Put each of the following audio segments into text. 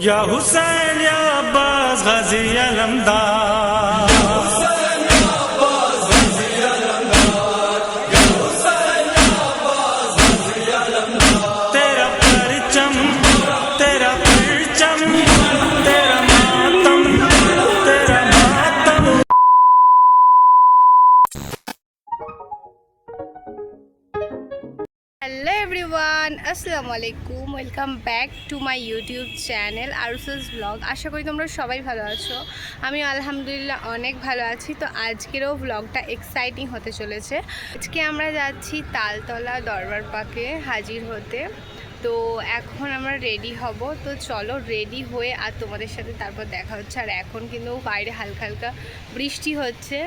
یا حسین یا عباس غازی علمدار আসসালামু আলাইকুম welcome back to my YouTube channel আরুসেস vlog আশা করি তোমরা সবাই ভালো আছো। আমি আলহামদুলিল্লাহ অনেক ভালো আছি। তো আজকেরও ব্লগটা এক্সাইটিং হতে চলেছে। আজকে আমরা যাচ্ছি তালতলা দরবার পাকে হাজির হতে। তো এখন আমরা রেডি হব। তো চলো রেডি হয়ে আর তোমাদের সাথে তারপর দেখা হচ্ছে। আর এখন কিন্তু বাইরে হালকা হালকা বৃষ্টি হচ্ছে।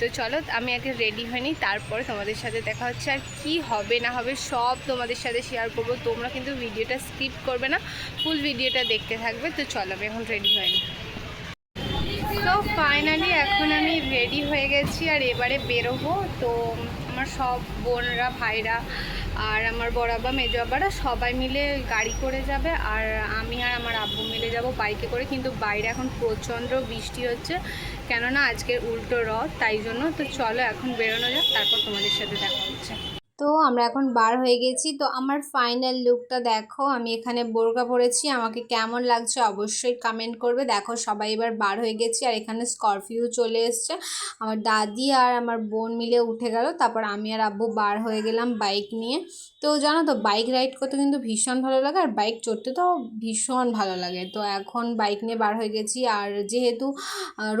তো চলো, আমি আগে রেডি হয়নি তারপর তোমাদের সাথে দেখা হচ্ছে আর কি হবে না হবে সব তোমাদের সাথে শেয়ার করব। তোমরা কিন্তু ভিডিওটা স্কিপ করবে না ফুল ভিডিওটা দেখতে থাকবে। তো চলো, আমি এখন রেডি হয়নি তো ফাইনালি এখন আমি রেডি হয়ে গেছি আর এবারে বেরোবো। তো আমার সব বোনরা, ভাইরা আর আমার বড় আব্বা, মেজো আব্বারা সবাই মিলে গাড়ি করে যাবে আর আমি আর আমার আব্বু মিলে যাব বাইকে করে। কিন্তু বাইরে এখন প্রচণ্ড বৃষ্টি হচ্ছে। কেননা আজকের উল্টো রথ, তাই জন্য তো চলো এখন বেরোনো যাক, তারপর তোমাদের সাথে দেখা হচ্ছে। তো আমরা এখন বার হয়ে গেছি। তো আমার ফাইনাল লুকটা দেখো, আমি এখানে বোরকা পরেছি, আমাকে কেমন লাগছে অবশ্যই কমেন্ট করবে। দেখো সবাই এবার বার হয়ে গেছি, আর এখানে স্করপিও চলে এসছে। আমার দাদি আর আমার বোন মিলে উঠে গেল, তারপর আমি আর আব্বু বার হয়ে গেলাম বাইক নিয়ে। তো জানো তো বাইক রাইড করতে কিন্তু ভীষণ ভালো লাগে, আর বাইক চড়তে তো ভীষণ ভালো লাগে। তো এখন বাইক নিয়ে বার হয়ে গেছি, আর যেহেতু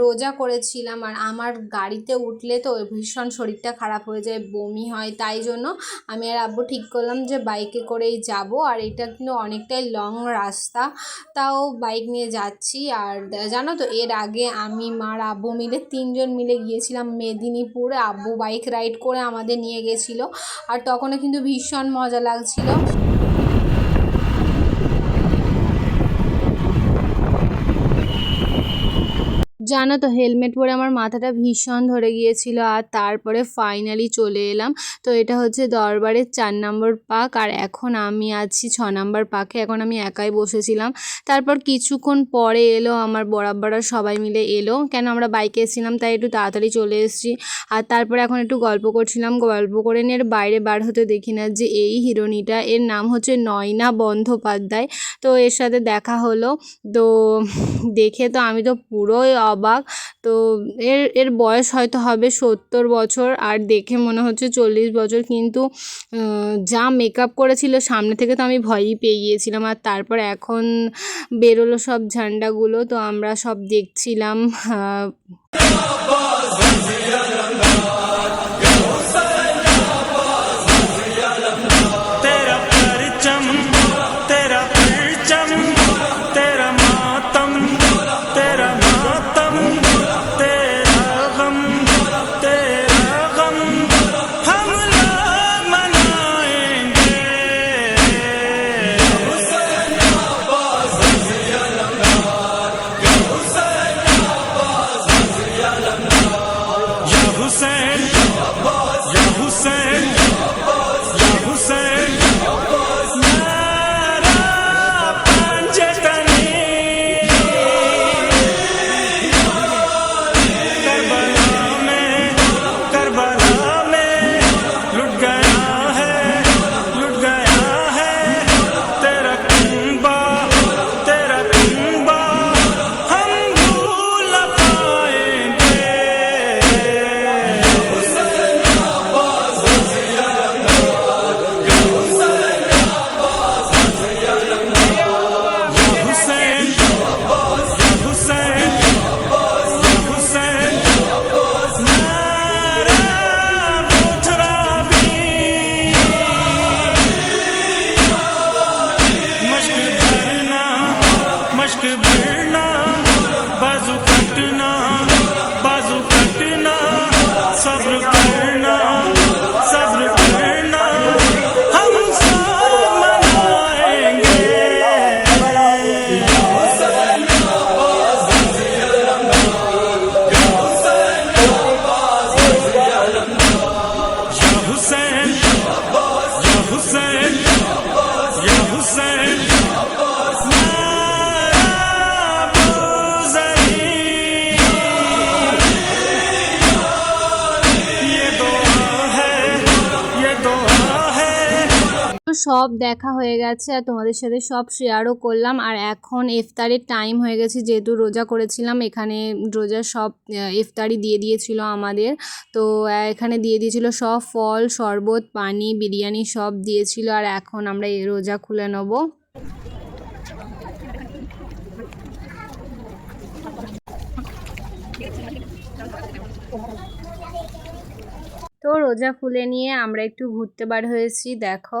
রোজা করেছিলাম, আর আমার গাড়িতে উঠলে তো ভীষণ শরীরটা খারাপ হয়ে যায়, বমি হয়, তাই জন্য আমি আর আব্বু ঠিক করলাম যে বাইকে করেই যাব। আর এটা কিন্তু অনেকটাই লং রাস্তা। তাও বাইক নিয়ে যাচ্ছি। আর জানো তো, এর আগে আমি মার আব্বু মিলে তিনজন মিলে গিয়েছিলাম মেদিনীপুরে। আব্বু বাইক রাইড করে আমাদের নিয়ে গেছিল। আর তখনও কিন্তু ভীষণ মজা লাগছিল। জানো তো হেলমেট পরে আমার মাথাটা ভীষণ ধরে গিয়েছিল আর তারপরে ফাইনালি চলে এলাম। তো এটা হচ্ছে দরবারের চার নম্বর পাক আর এখন আমি আছি ছ নম্বর পাকে, এখন আমি একাই বসেছিলাম। তারপর কিছুক্ষণ পরে এলো আমার বরাবরা সবাই মিলে এলো, কেন আমরা বাইকে এসেছিলাম তাই একটু তাড়াতাড়ি চলে এসেছি। আর তারপরে এখন একটু গল্প করছিলাম, গল্প করে নিয়ে বাইরে বার হতে দেখি না যে এই হিরোনিটা এর নাম হচ্ছে নয়না বন্দ্যোপাধ্যায়। তো এর সাথে দেখা হলো, তো দেখে তো আমি তো পুরোই অবাক। তো এর এর বয়স হয়তো হবে সত্তর বছর, আর দেখে মনে হচ্ছে চল্লিশ বছর। কিন্তু যা মেকআপ করেছিল সামনে থেকে তো আমি ভয়ই পেয়ে গিয়েছিলাম। আর তারপর এখন বেরোলো সব ঝান্ডাগুলো, তো আমরা সব দেখছিলাম। সব দেখা হয়ে গেছে আর তোমাদের সাথে সব শেয়ারও করলাম। আর এখন ইফতারের টাইম হয়ে গেছে, যেহেতু রোজা করেছিলাম, এখানে রোজা সব ইফতারি দিয়ে দিয়েছিল আমাদের। তো এখানে দিয়ে দিয়েছিল সব ফল, শরবত, পানি, বিরিয়ানি সব দিয়েছিল আর এখন আমরা এই রোজা খুলে নেব। তো রোজা খুলে নিয়ে আমরা একটু ঘুরতে বার হয়েছি, দেখো।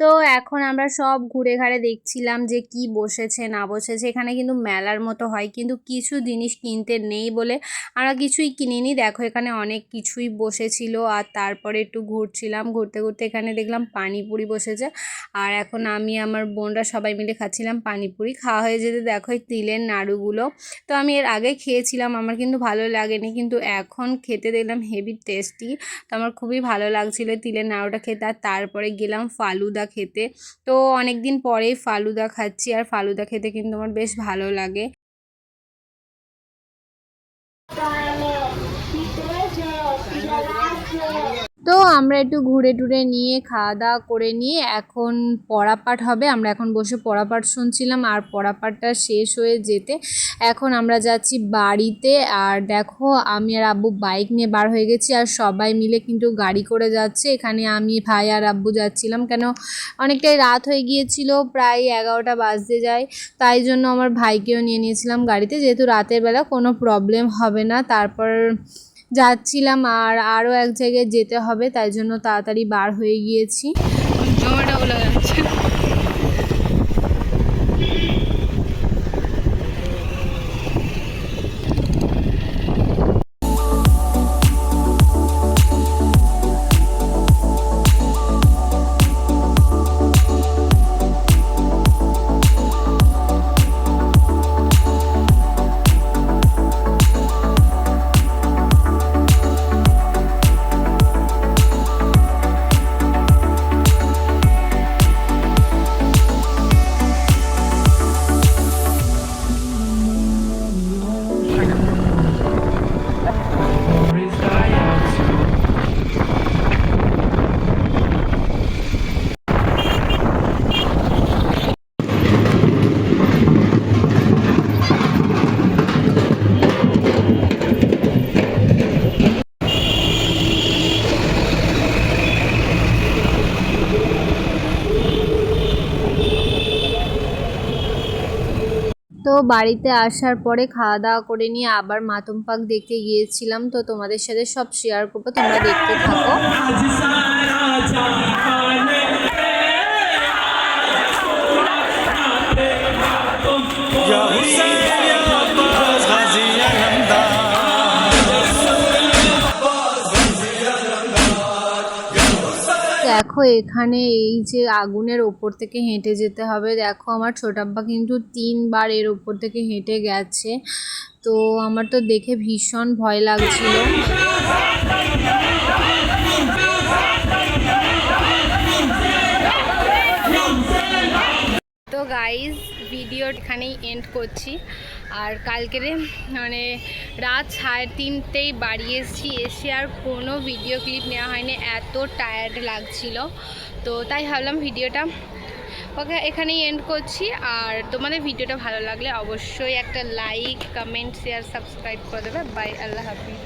তো এখন আমরা সব ঘুরে ঘাড়ে দেখছিলাম যে কি বসেছে, না বসেছে। এখানে কিন্তু মেলার মতো হয়, কিন্তু কিছু জিনিস কিনতে নেই বলে আমরা কিছুই কিনিনি। দেখো, এখানে অনেক কিছুই বসেছিল আর তারপরে একটু ঘুরছিলাম। ঘুরতে ঘুরতে এখানে দেখলাম পানিপুরি বসেছে। আর এখন আমি আমার বোনরা সবাই মিলে খাচ্ছিলাম পানিপুরি। খাওয়া হয়ে যেতে দেখো এই তিলের নাড়ুগুলো। তো আমি এর আগে খেয়েছিলাম, আমার কিন্তু ভালো লাগেনি, কিন্তু এখন খেতে দেখলাম হেভি টেস্টি। তো আমার খুবই ভালো লাগছিল তিলের নাড়ুটা খেতে। আর তারপরে গেলাম ফালুদা খেতে। তো অনেক দিন পরেই ফালুদা খাচ্ছি আর ফালুদা খেতে কিন্তু আমার বেশ ভালো লাগে। তো আমরা একটু ঘুরে টুরে নিয়ে খাওয়া দাওয়া করে নিয়ে এখন পড়াপাঠ হবে। আমরা এখন বসে পড়াপাঠ শুনছিলাম আর পড়াপাঠটা শেষ হয়ে যেতে এখন আমরা যাচ্ছি বাড়িতে। আর দেখো, আমি আর আব্বু বাইক নিয়ে বার হয়ে গেছি আর সবাই মিলে কিন্তু গাড়ি করে যাচ্ছে। এখানে আমি, ভাই আর আব্বু যাচ্ছিলাম। কেন, অনেকটাই রাত হয়ে গিয়েছিল, প্রায় এগারোটা বাজতে যায়। তাই জন্য আমার ভাইকেও নিয়ে নিয়েছিলাম গাড়িতে। যেহেতু রাতের বেলা কোনো প্রবলেম হবে না। তারপর যাচ্ছিলাম আর আরও এক জায়গায় যেতে হবে, তাই জন্য তাড়াতাড়ি বার হয়ে গিয়েছি। জমাটা বলে যাচ্ছে। তো বাড়িতে আসার পরে খাওয়া দাওয়া করে নিয়ে আবার মাতম পাক দেখতে গিয়েছিলাম। তো তোমাদের সাথে সব শেয়ার করব, তোমরা দেখতে থাকো। या দেখো, এখানে এই যে আগুনের ওপর থেকে হেঁটে যেতে হবে। দেখো, আমার ছোটাব্বা কিন্তু তিনবার এর ওপর থেকে হেঁটে গেছে। তো আমার তো দেখে ভীষণ ভয় লাগছিল। গাইজ ভিডিও এখানেই এন্ড করছি। আর কালকেরে মানে রাত সাড়ে তিনটেই বাড়ি এসেছি। এসে আর কোনো ভিডিও ক্লিপ নেওয়া হয়নি। এত টায়ার্ড লাগছিল। তো তাই ভাবলাম ভিডিওটা ওকে, এখানেই এন্ড করছি। আর তোমাদের ভিডিওটা ভালো লাগলে অবশ্যই একটা লাইক কমেন্ট শেয়ার সাবস্ক্রাইব করে দেবে। বাই আল্লাহ হাফিজ।